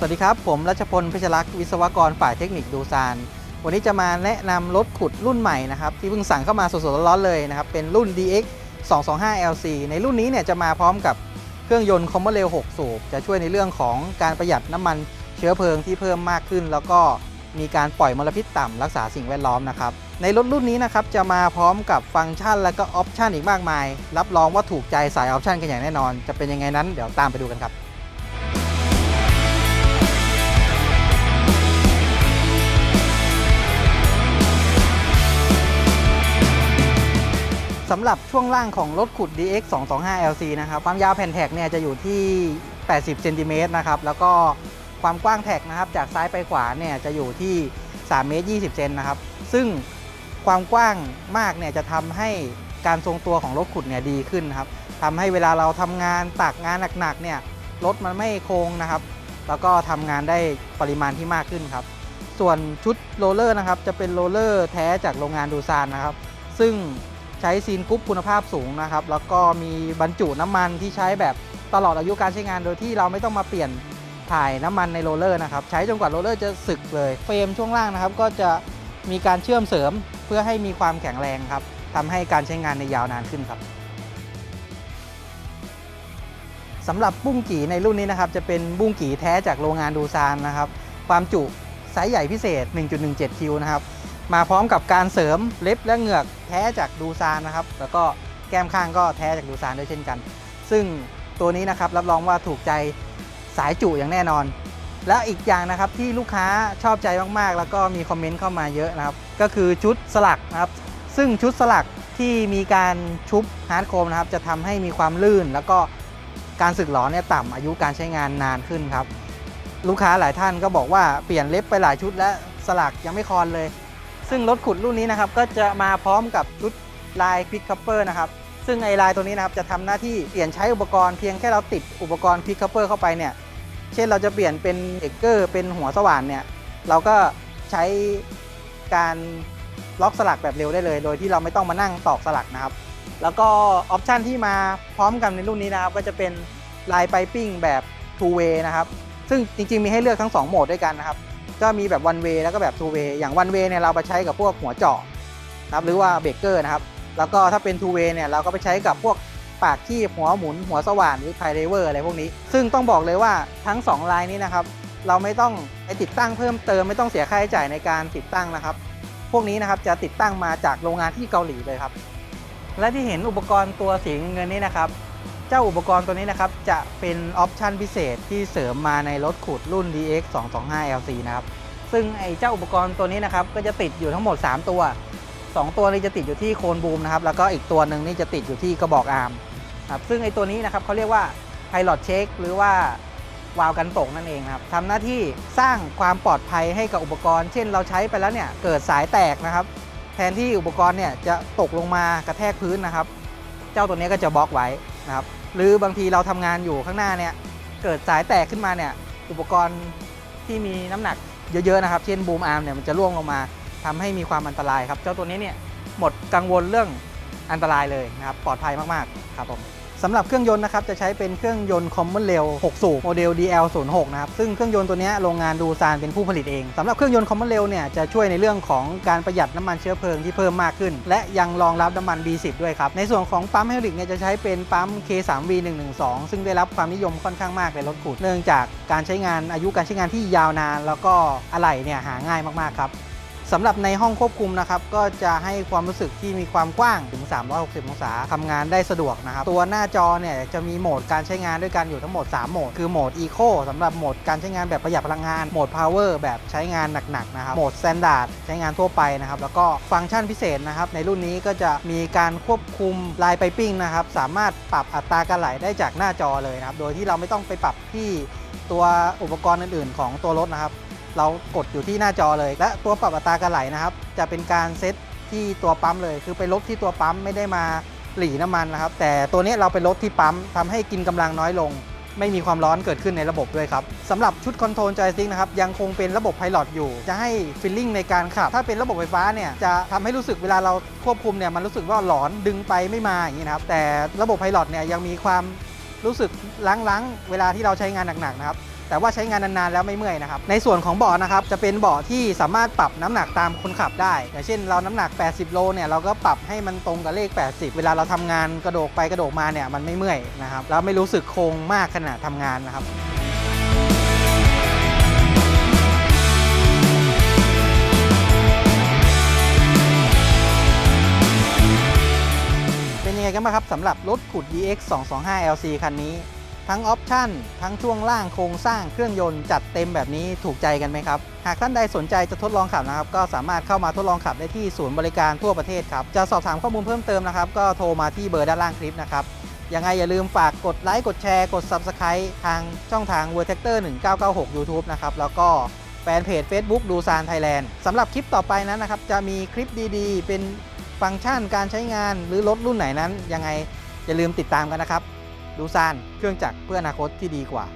สวัสดีครับ ผมรัชพลเพชรลักษ์วิศวกรฝ่ายเทคนิคดูซาน วันนี้จะมาแนะนำรถขุดรุ่นใหม่นะครับ ที่เพิ่งสั่งเข้ามาสดๆร้อนๆเลยนะครับ เป็นรุ่น DX 225 LC ในรุ่นนี้เนี่ยจะมาพร้อมกับเครื่องยนต์คอมเมอร์เรล6สูบ จะช่วยในเรื่องของการประหยัดน้ำมันเชื้อเพลิงที่เพิ่มมากขึ้น แล้วก็มีการปล่อยมลพิษต่ำรักษาสิ่งแวดล้อมนะครับ ในรถรุ่นนี้นะครับจะมาพร้อมกับฟังก์ชันและก็ออปชันอีกมากมาย รับรองว่าถูกใจสายออปชันกันอย่างแน่นอน จะเป็นยังไงนั้นเดี๋ยวตามไปดูกันครับ สำหรับช่วงล่างของรถขุด DX 225 LC นะครับความยาวแผ่นแท็กเนี่ยจะอยู่ที่ 80 เซนติเมตรนะครับแล้วก็ความกว้างแท็กนะครับจากซ้ายไปขวาเนี่ยจะอยู่ที่ 3 เมตร 20 เซนนะครับซึ่งความกว้างมากเนี่ยจะทำให้การทรงตัวของรถขุดเนี่ยดีขึ้นนครับทำให้เวลาเราทำงานตักงานหนักๆเนี่ยรถมันไม่โค้งนะครับ แล้วก็ทำงานได้ปริมาณที่มากขึ้นครับ ส่วนชุดโรลเลอร์นะครับจะเป็นโรลเลอร์แท้จากโรงงานดูซานนะครับ ซึ่ง ใช้ซีนกรุ๊ปคุณภาพสูงนะครับ แล้วก็มีบรรจุน้ำมันที่ใช้แบบตลอดอายุการใช้งานโดยที่เราไม่ต้องมาเปลี่ยนถ่ายน้ำมันในโรลเลอร์นะครับ ใช้จนกว่าโรลเลอร์จะสึกเลย เฟรมช่วงล่างนะครับ ก็จะมีการเชื่อมเสริมเพื่อให้มีความแข็งแรงครับทำให้การใช้งานในยาวนานขึ้นครับสำหรับบุ้งกี่ในรุ่นนี้นะครับ จะเป็นบุ้งกี่แท้จากโรงงานดูซานนะครับ ความจุไซส์ใหญ่พิเศษ 1.17 คิวนะครับ มาพร้อมกับการเสริมเล็บและเหงือกแท้จากดูซานนะครับ แล้วก็แก้มข้างก็แท้จากดูซานด้วยเช่นกัน ซึ่งตัวนี้นะครับรับรองว่าถูกใจสายจุอย่างแน่นอน และอีกอย่างนะครับที่ลูกค้าชอบใจมากๆ แล้วก็มีคอมเมนต์เข้ามาเยอะนะครับ ก็คือชุดสลักนะครับ ซึ่งชุดสลักที่มีการชุบฮาร์ดโคมนะครับ จะทำให้มีความลื่น แล้วก็การสึกหลอเนี่ยต่ำอายุการใช้งานนานขึ้นครับ ลูกค้าหลายท่านก็บอกว่าเปลี่ยนเล็บไปหลายชุดและสลักยังไม่คอนเลย ซึ่งรถขุดรุ่นนี้นะครับก็จะมาพร้อมกับชุดลายพิกคัพเปอร์นะครับซึ่งไอลายตัวนี้นะครับจะทำหน้าที่เปลี่ยนใช้อุปกรณ์เพียงแค่เราติดอุปกรณ์พิกคัพเปอร์เข้าไปเนี่ยเช่นเราจะเปลี่ยนเป็นเอกเกอร์เป็นหัวสว่านเนี่ยเราก็ใช้การล็อกสลักแบบเร็วได้เลย โดยที่เราไม่ต้องมานั่งตอกสลักนะครับ แล้วก็ออปชันที่มาพร้อมกันในรุ่นนี้นะครับ ก็จะเป็นลายไ i ปิ้งแบบ two way นะครับ ซึ่งจริงๆมีให้เลือกทั้ง 2 โหมดด้วยกันนะครับ ก็มีแบบ one way แล้วก็แบบ two way อย่าง one way เนี่ยเราไปใช้กับพวกหัวเจาะนะครับหรือว่าเบรกเกอร์นะครับ แล้วก็ถ้าเป็น two way เนี่ยเราก็ไปใช้กับพวกปากขี้หัวหมุน หัวสว่านหรือไพเรเวอร์อะไรพวกนี้ ซึ่งต้องบอกเลยว่าทั้ง 2 ลายนี้นะครับ เราไม่ต้องไปติดตั้งเพิ่มเติมไม่ต้องเสียค่าใช้จ่ายในการติดตั้งนะครับ พวกนี้นะครับจะติดตั้งมาจากโรงงานที่เกาหลีเลยครับ และที่เห็นอุปกรณ์ตัวสีเงินนี้นะครับ เจ้าอุปกรณ์ตัวนี้นะครับ จะเป็นออปชันพิเศษที่เสริมมาในรถขุดรุ่น DX 225 LC นะครับ ซึ่งไอ้เจ้าอุปกรณ์ตัวนี้นะครับ ก็จะติดอยู่ทั้งหมด 3 ตัว 2 ตัวนี้จะติดอยู่ที่โคนบูมนะครับ แล้วก็อีกตัวหนึ่งนี่จะติดอยู่ที่กระบอกอาร์มครับซึ่งไอ้ตัวนี้นะครับเขาเรียกว่า Pilot Check หรือว่าวาล์วกันตกนั่นเองครับทำหน้าที่สร้างความปลอดภัยให้กับอุปกรณ์ เช่นเราใช้ไปแล้วเนี่ยเกิดสายแตกนะครับ แทนที่อุปกรณ์เนี่ยจะตกลงมากระแทกพื้นนะครับ เจ้าตัวนี้ก็จะบล็อกไว้ นะครับหรือบางทีเราทำงานอยู่ข้างหน้าเนี่ยเกิดสายแตกขึ้นมาเนี่ยอุปกรณ์ที่มีน้ำหนักเยอะๆนะครับ เช่นบูมอาร์มเนี่ยมันจะร่วงลงมาทำให้มีความอันตรายครับ เจ้าตัวนี้เนี่ยหมดกังวลเรื่องอันตรายเลยนะครับปลอดภัยมากๆครับผม สำหรับเครื่องยนต์นะครับจะใช้เป็นเครื่องยนต์ Common Rail 6สูบโมเดล DL06 นะครับซึ่งเครื่องยนต์ตัวนี้โรงงานดูซานเป็นผู้ผลิตเองสำหรับเครื่องยนต์ Common Rail เนี่ยจะช่วยในเรื่องของการประหยัดน้ำมันเชื้อเพลิงที่เพิ่มมากขึ้น และยังรองรับน้ำมัน B10 ด้วยครับในส่วนของปั๊มไฮดรอลิกเนี่ยจะใช้เป็นปั๊ม K3V112 ซึ่งได้รับความนิยมค่อนข้างมากในรถขุดเนื่องจากการใช้งานอายุการใช้งานที่ยาวนาน แล้วก็อะไหล่เนี่ยหาง่ายมากๆครับ สำหรับในห้องควบคุมนะครับก็จะให้ความรู้สึกที่มีความกว้างถึง 360 องศาทำงานได้สะดวกนะครับ ตัวหน้าจอเนี่ยจะมีโหมดการใช้งานด้วยกันอยู่ทั้งหมด 3 โหมด คือโหมด Eco สำหรับโหมดการใช้งานแบบประหยัดพลังงาน โหมด Power แบบใช้งานหนักๆนะครับ โหมด Standard ใช้งานทั่วไปนะครับ แล้วก็ฟังก์ชันพิเศษนะครับ ในรุ่นนี้ก็จะมีการควบคุมลายไปปิ้งนะครับ สามารถปรับอัตราการไหลได้จากหน้าจอเลยนะครับ โดยที่เราไม่ต้องไปปรับที่ตัวอุปกรณ์อื่นๆ ของตัวรถนะครับ เรากดอยู่ที่หน้าจอเลย และตัวปรับอัตราการไหลนะครับ จะเป็นการเซตที่ตัวปั๊มเลย คือไปลดที่ตัวปั๊มไม่ได้มาหลีน้ำมันนะครับ แต่ตัวนี้เราไปลดที่ปั๊มทำให้กินกำลังน้อยลง ไม่มีความร้อนเกิดขึ้นในระบบด้วยครับสำหรับชุดคอนโทรลจอยสติ๊กนะครับยังคงเป็นระบบไพลอตอยู่ จะให้ฟิลลิ่งในการขับ ถ้าเป็นระบบไฟฟ้าเนี่ยจะทำให้รู้สึกเวลาเราควบคุมเนี่ยมันรู้สึกว่าหลอนดึงไปไม่มาอย่างนี้นะครับแต่ระบบไพลอตเนี่ยยังมีความรู้สึกล้างๆ เวลาที่เราใช้งานหนักๆนะครับ แต่ว่าใช้งานนานๆแล้วไม่เมื่อยนะครับ ในส่วนของเบาะนะครับจะเป็นเบาะที่สามารถปรับน้ำหนักตามคนขับได้ อย่างเช่นเราน้ำหนัก 80 โลเนี่ยเราก็ปรับให้มันตรงกับเลข 80 เวลาเราทำงานกระโดกไปกระโดกมาเนี่ยมันไม่เมื่อยนะครับแล้วไม่รู้สึกโครงมากขณะทำงานนะครับเป็นยังไงกันบ้างครับสำหรับรถขุด DX 225 LC คันนี้ ทั้งออปชั่นทั้งช่วงล่างโครงสร้างเครื่องยนต์จัดเต็มแบบนี้ถูกใจกันไหมครับ หากท่านใดสนใจจะทดลองขับนะครับ ก็สามารถเข้ามาทดลองขับได้ที่ศูนย์บริการทั่วประเทศครับ จะสอบถามข้อมูลเพิ่มเติมนะครับ ก็โทรมาที่เบอร์ด้านล่างคลิปนะครับยังไงอย่าลืมฝากกดไลค์กดแชร์กด Subscribe ทางช่องทาง v e r t e c t o r 1996 YouTube นะครับแล้วก็แฟนเพจ Facebook ดูซานไทยแลนด์สำหรับคลิปต่อไปนั้นนะครับ จะมีคลิปดีๆ เป็นฟังก์ชันการใช้งานหรือรถรุ่นไหนนั้น ยังไงอย่าลืมติดตามกันนะครับ ดูซานเครื่องจักรเพื่ออนาคตที่ดีกว่า